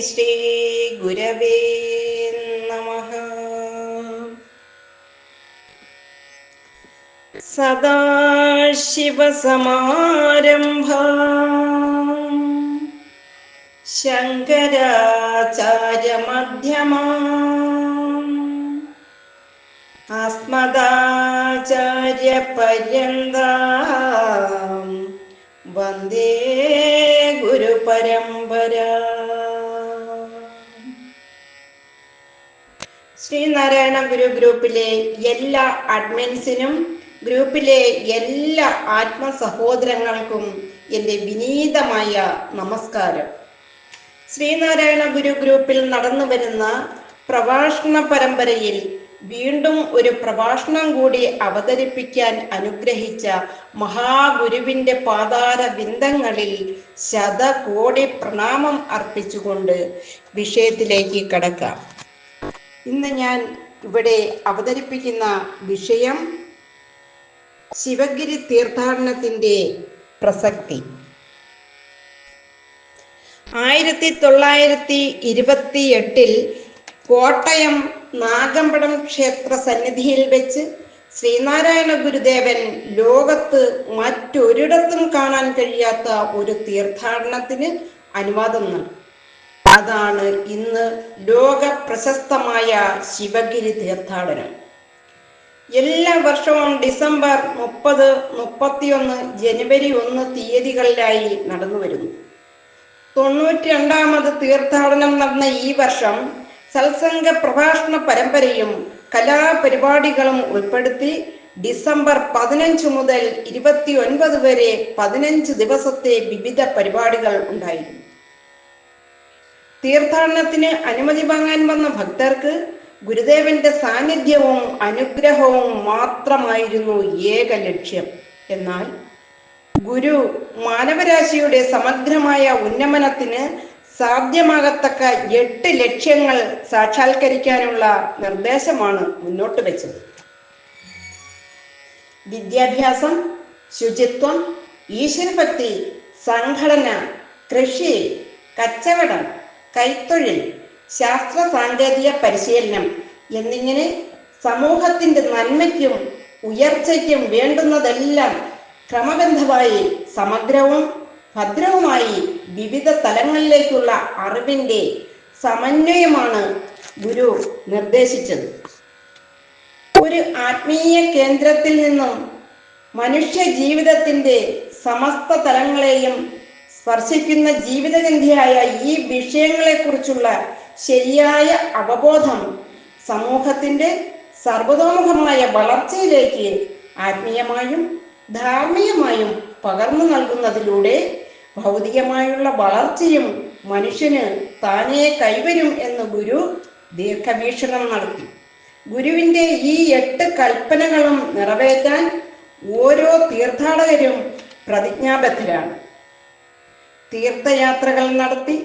ശ്രീ ഗുരവേ നമ സദാശിവസമാരംഭ ശങ്കരാചാര്യമധ്യമ. അസ്മദാചാര്യപര്യന്ത വന്ദേ ഗുരുപരമ്പര. ശ്രീനാരായണ ഗുരു ഗ്രൂപ്പിലെ എല്ലാ അഡ്മിൻസിനും ഗ്രൂപ്പിലെ എല്ലാ ആത്മസഹോദരങ്ങൾക്കും എന്റെ വിനീതമായ നമസ്കാരം. ശ്രീനാരായണ ഗുരു ഗ്രൂപ്പിൽ നടന്നു വരുന്ന പ്രഭാഷണ പരമ്പരയിൽ വീണ്ടും ഒരു പ്രഭാഷണം കൂടി അവതരിപ്പിക്കാൻ അനുഗ്രഹിച്ച മഹാഗുരുവിന്റെ പാതാര വിന്ദങ്ങളിൽ ശതകോടി പ്രണാമം അർപ്പിച്ചുകൊണ്ട് വിഷയത്തിലേക്ക് കടക്കാം. ഇന്ന് ഞാൻ ഇവിടെ അവതരിപ്പിക്കുന്ന വിഷയം ശിവഗിരി തീർത്ഥാടനത്തിന്റെ പ്രസക്തി. ആയിരത്തി തൊള്ളായിരത്തി ഇരുപത്തി എട്ടിൽ കോട്ടയം നാഗമ്പടം ക്ഷേത്ര സന്നിധിയിൽ വെച്ച് ശ്രീനാരായണ ഗുരുദേവൻ ലോകത്ത് മറ്റൊരിടത്തും കാണാൻ കഴിയാത്ത ഒരു തീർത്ഥാടനത്തിന് അനുവാദം നൽകി. അതാണ് ഇന്ന് ലോക പ്രശസ്തമായ ശിവഗിരി തീർത്ഥാടനം. എല്ലാ വർഷവും ഡിസംബർ മുപ്പത് മുപ്പത്തിയൊന്ന് ജനുവരി ഒന്ന് തീയതികളിലായി നടന്നു വരുന്നു. തൊണ്ണൂറ്റി രണ്ടാമത് തീർത്ഥാടനം നടന്ന ഈ വർഷം സത്സംഗ പ്രഭാഷണ പരമ്പരയും കലാപരിപാടികളും ഉൾപ്പെടുത്തി ഡിസംബർ പതിനഞ്ച് മുതൽ ഇരുപത്തി ഒൻപത് വരെ പതിനഞ്ച് ദിവസത്തെ വിവിധ പരിപാടികൾ ഉണ്ടായിരുന്നു. തീർത്ഥാടനത്തിന് അനുമതി വാങ്ങാൻ വന്ന ഭക്തർക്ക് ഗുരുദേവന്റെ സാന്നിധ്യവും അനുഗ്രഹവും മാത്രമായിരുന്നു ഏക ലക്ഷ്യം. എന്നാൽ ഗുരു മാനവരാശിയുടെ സമഗ്രമായ ഉന്നമനത്തിന് സാധ്യമാകത്തക്ക എട്ട് ലക്ഷ്യങ്ങൾ സാക്ഷാത്കരിക്കാനുള്ള നിർദ്ദേശമാണ് മുന്നോട്ട് വെച്ചത്. വിദ്യാഭ്യാസം ശുചിത്വം ഈശ്വരഭക്തി സംഘടന കൃഷി കച്ചവടം കൈത്തൊഴിൽ ശാസ്ത്ര സാങ്കേതിക പരിശീലനം എന്നിങ്ങനെ സമൂഹത്തിന്റെ നന്മയ്ക്കും ഉയർച്ചയ്ക്കും വേണ്ടുന്നതെല്ലാം ക്രമബന്ധമായി സമഗ്രവും ഭദ്രവുമായി വിവിധ തലങ്ങളിലേക്കുള്ള അറിവിന്റെ സമന്വയമാണ് ഗുരു നിർദ്ദേശിച്ചത്. ഒരു ആത്മീയ കേന്ദ്രത്തിൽ നിന്നും മനുഷ്യ ജീവിതത്തിന്റെ സമസ്ത തലങ്ങളെയും സ്പർശിക്കുന്ന ജീവിതഗന്ധിയായ ഈ വിഷയങ്ങളെക്കുറിച്ചുള്ള ശരിയായ അവബോധം സമൂഹത്തിന്റെ സർവതോമുഖമായ വളർച്ചയിലേക്ക് ആത്മീയമായും ധാർമ്മികമായും പകർന്നു നൽകുന്നതിലൂടെ ഭൗതികമായുള്ള വളർച്ചയും മനുഷ്യന് താനേ കൈവരും എന്ന് ഗുരു ദീർഘവീക്ഷണം നടത്തി. ഗുരുവിന്റെ ഈ എട്ട് കൽപ്പനകളും നിറവേറ്റാൻ ഓരോ തീർത്ഥാടകരും പ്രതിജ്ഞാബദ്ധരാണ്. തീർത്ഥയാത്രകൾ നടത്തി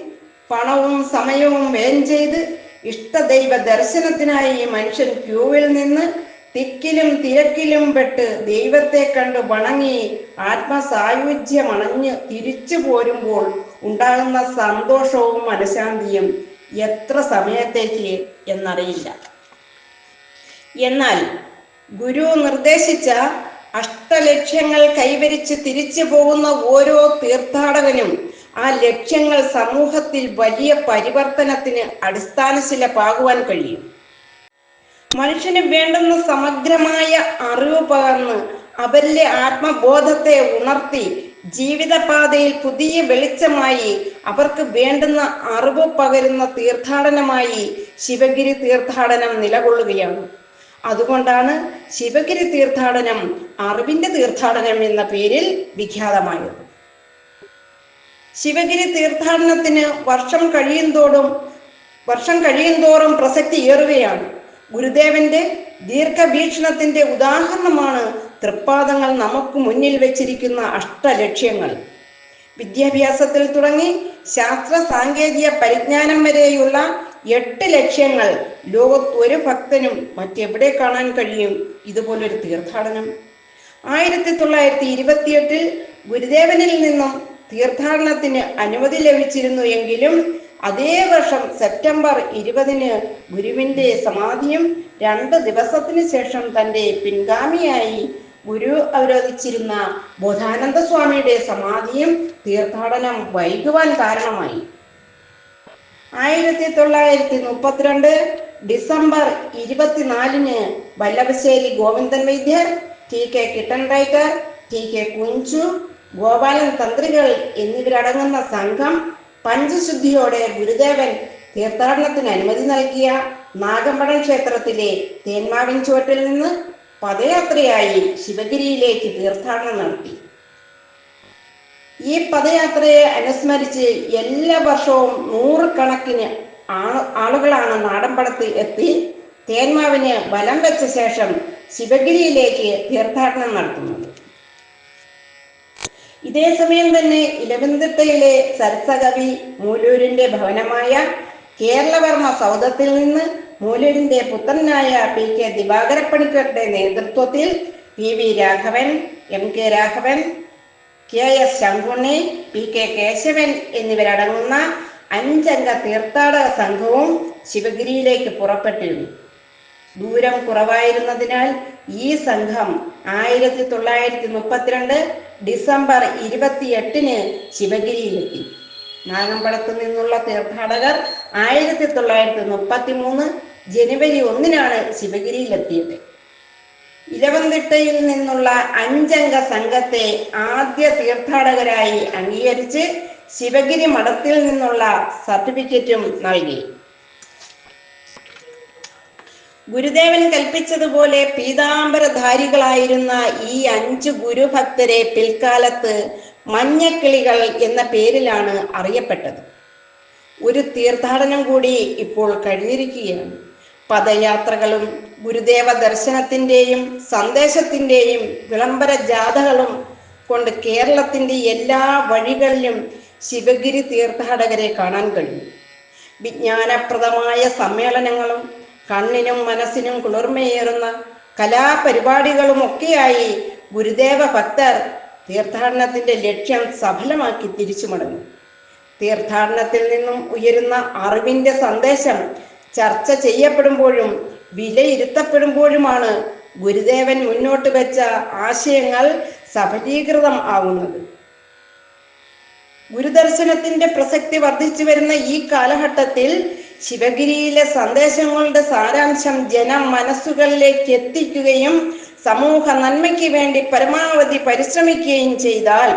പണവും സമയവും വേൻ ചെയ്ത് ഇഷ്ടദൈവ ദർശനത്തിനായി മനുഷ്യൻ ക്യൂവിൽ നിന്ന് തിക്കിലും തിരക്കിലും പെട്ട് ദൈവത്തെ കണ്ട് വണങ്ങി ആത്മസായുജ്യമണഞ്ഞ് തിരിച്ചു പോരുമ്പോൾ ഉണ്ടാകുന്ന സന്തോഷവും മനഃശാന്തിയും എത്ര സമയത്തേക്ക് എന്നറിയില്ല. എന്നാൽ ഗുരു നിർദ്ദേശിച്ച അഷ്ടലക്ഷ്യങ്ങൾ കൈവരിച്ച് തിരിച്ചു പോകുന്ന ഓരോ തീർത്ഥാടകനും ആ ലക്ഷ്യങ്ങൾ സമൂഹത്തിൽ വലിയ പരിവർത്തനത്തിന് അടിസ്ഥാനശിലപാകുവാൻ കഴിയും. മനുഷ്യന് വേണ്ടുന്ന സമഗ്രമായ അറിവ് പകർന്ന് അവരിലെ ആത്മബോധത്തെ ഉണർത്തി ജീവിതപാതയിൽ പുതിയ വെളിച്ചമായി അവർക്ക് വേണ്ടുന്ന അറിവ് പകരുന്ന തീർത്ഥാടനമായി ശിവഗിരി തീർത്ഥാടനം നിലകൊള്ളുകയാണ്. അതുകൊണ്ടാണ് ശിവഗിരി തീർത്ഥാടനം അറിവിന്റെ തീർത്ഥാടനം എന്ന പേരിൽ വിഖ്യാതമായത്. ശിവഗിരി തീർത്ഥാടനത്തിന് വർഷം കഴിയുന്തോടും വർഷം കഴിയുന്തോറും പ്രസക്തി ഏറുകയാണ്. ഗുരുദേവന്റെ ദീർഘവീക്ഷണത്തിന്റെ ഉദാഹരണമാണ് തൃപ്പാദങ്ങൾ നമുക്ക് മുന്നിൽ വെച്ചിരിക്കുന്ന അഷ്ടലക്ഷ്യങ്ങൾ. വിദ്യാഭ്യാസത്തിൽ തുടങ്ങി ശാസ്ത്ര സാങ്കേതിക പരിജ്ഞാനം വരെയുള്ള എട്ട് ലക്ഷ്യങ്ങൾ ലോകത്ത് ഒരു ഭക്തനും മറ്റെവിടെ കാണാൻ കഴിയും? ഇതുപോലൊരു തീർത്ഥാടനം. ആയിരത്തി തൊള്ളായിരത്തി ഇരുപത്തിയെട്ടിൽ ഗുരുദേവനിൽ നിന്നും തീർത്ഥാടനത്തിന് അനുമതി ലഭിച്ചിരുന്നു എങ്കിലും അതേ വർഷം സെപ്റ്റംബർ ഇരുപതിന് ഗുരുവിന്റെ സമാധിയും രണ്ട് ദിവസത്തിന് ശേഷം തന്റെ പിൻഗാമിയായി ഗുരു അവരോധിച്ചിരുന്ന ബോധാനന്ദ സ്വാമിയുടെ സമാധിയും തീർത്ഥാടനം വൈകുവാൻ കാരണമായി. ആയിരത്തി തൊള്ളായിരത്തി മുപ്പത്തിരണ്ട് ഡിസംബർ ഇരുപത്തിനാലിന് വല്ലഭശ്ശേരി ഗോവിന്ദൻ വൈദ്യർ T K Kittan Raikkar T K Kunju Gopalan തന്ത്രികൾ എന്നിവരടങ്ങുന്ന സംഘം പഞ്ചശുദ്ധിയോടെ ഗുരുദേവൻ തീർത്ഥാടനത്തിന് അനുമതി നൽകിയ നാഗമ്പടം ക്ഷേത്രത്തിലെ തേന്മാവിൻ ചുവട്ടിൽ നിന്ന് പദയാത്രയായി ശിവഗിരിയിലേക്ക് തീർത്ഥാടനം നടത്തി. ഈ പദയാത്രയെ അനുസ്മരിച്ച് എല്ലാ വർഷവും നൂറുകണക്കിന് ആളുകളാണ് നാടമ്പടത്ത് എത്തി തേന്മാവിന് ബലം വെച്ച ശേഷം ശിവഗിരിയിലേക്ക് തീർത്ഥാടനം നടത്തുന്നത്. ഇതേ സമയം തന്നെ ഇലവന്തിട്ടയിലെ സരസകവി മൂലൂരിന്റെ ഭവനമായ കേരളവർമ്മ സൗധത്തിൽ നിന്ന് മൂലൂരിന്റെ പുത്രനായ പി കെ ദിവാകരപ്പണിക്കരുടെ നേതൃത്വത്തിൽ P V Raghavan M K Raghavan K S Sankunni P K Kesavan എന്നിവരടങ്ങുന്ന അഞ്ചംഗ തീർത്ഥാടക സംഘവും ശിവഗിരിയിലേക്ക് പുറപ്പെട്ടിരുന്നു. ദൂരം കുറവായിരുന്നതിനാൽ ഈ സംഘം ആയിരത്തി തൊള്ളായിരത്തി മുപ്പത്തിരണ്ട് ഡിസംബർ ഇരുപത്തിയെട്ടിന് ശിവഗിരിയിലെത്തി. നാഗമ്പടത്തു നിന്നുള്ള തീർത്ഥാടകർ ആയിരത്തി തൊള്ളായിരത്തി മുപ്പത്തി മൂന്ന് ജനുവരി ഒന്നിനാണ് ശിവഗിരിയിലെത്തിയത്. ഇലവന്തിട്ടയിൽ നിന്നുള്ള അഞ്ചംഗ സംഘത്തെ ആദ്യ തീർത്ഥാടകരായി അംഗീകരിച്ച് ശിവഗിരി മഠത്തിൽ നിന്നുള്ള സർട്ടിഫിക്കറ്റും നൽകി. ഗുരുദേവൻ കൽപ്പിച്ചതുപോലെ പീതാംബരധാരികളായിരുന്ന ഈ അഞ്ച് ഗുരുഭക്തരെ പിൽക്കാലത്ത് മഞ്ഞക്കിളികൾ എന്ന പേരിലാണ് അറിയപ്പെട്ടത്. ഒരു തീർത്ഥാടനം കൂടി ഇപ്പോൾ കഴിഞ്ഞിരിക്കുകയാണ്. പദയാത്രകളും ഗുരുദേവ ദർശനത്തിന്റെയും സന്ദേശത്തിന്റെയും വിളംബര ജാഥകളും കൊണ്ട് കേരളത്തിന്റെ എല്ലാ വഴികളിലും ശിവഗിരി തീർത്ഥാടകരെ കാണാൻ കഴിയും. വിജ്ഞാനപ്രദമായ സമ്മേളനങ്ങളും കണ്ണിനും മനസ്സിനും കുളിർമയേറുന്ന കലാപരിപാടികളുമൊക്കെയായി ഗുരുദേവ ഭക്തർ തീർത്ഥാടനത്തിന്റെ ലക്ഷ്യം സഫലമാക്കി തിരിച്ചു മടങ്ങി തീർത്ഥാടനത്തിൽ നിന്നും ഉയരുന്ന അറിവിന്റെ സന്ദേശം ചർച്ച ചെയ്യപ്പെടുമ്പോഴും വിലയിരുത്തപ്പെടുമ്പോഴുമാണ് ഗുരുദേവൻ മുന്നോട്ട് വെച്ച ആശയങ്ങൾ സഫലീകൃതം ആവുന്നത്. ഗുരുദർശനത്തിന്റെ പ്രസക്തി വർദ്ധിച്ചു വരുന്ന ഈ കാലഘട്ടത്തിൽ ശിവഗിരിയിലെ സന്ദേശങ്ങളുടെ സാരാംശം ജനം മനസ്സുകളിലേക്ക് എത്തിക്കുകയും സമൂഹ നന്മയ്ക്ക് വേണ്ടി പരമാവധി പരിശ്രമിക്കുകയും ചെയ്താൽ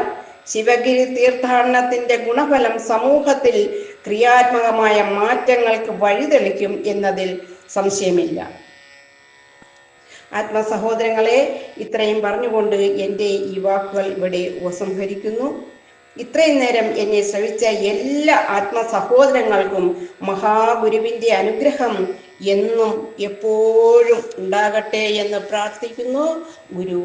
ശിവഗിരി തീർത്ഥാടനത്തിന്റെ ഗുണഫലം സമൂഹത്തിൽ ക്രിയാത്മകമായ മാറ്റങ്ങൾക്ക് വഴിതെളിക്കും എന്നതിൽ സംശയമില്ല. ആത്മസഹോദരങ്ങളെ ഇത്രയും പറഞ്ഞുകൊണ്ട് എന്റെ ഈ വാക്കുകൾ ഇവിടെ ഉപസംഹരിക്കുന്നു ഇത്രയും നേരം എന്നെ ശ്രവിച്ച എല്ലാ ആത്മസഹോദരങ്ങൾക്കും മഹാഗുരുവിന്റെ അനുഗ്രഹം എന്നും എപ്പോഴും ഉണ്ടാകട്ടെ എന്ന് പ്രാർത്ഥിക്കുന്നു. ഗുരു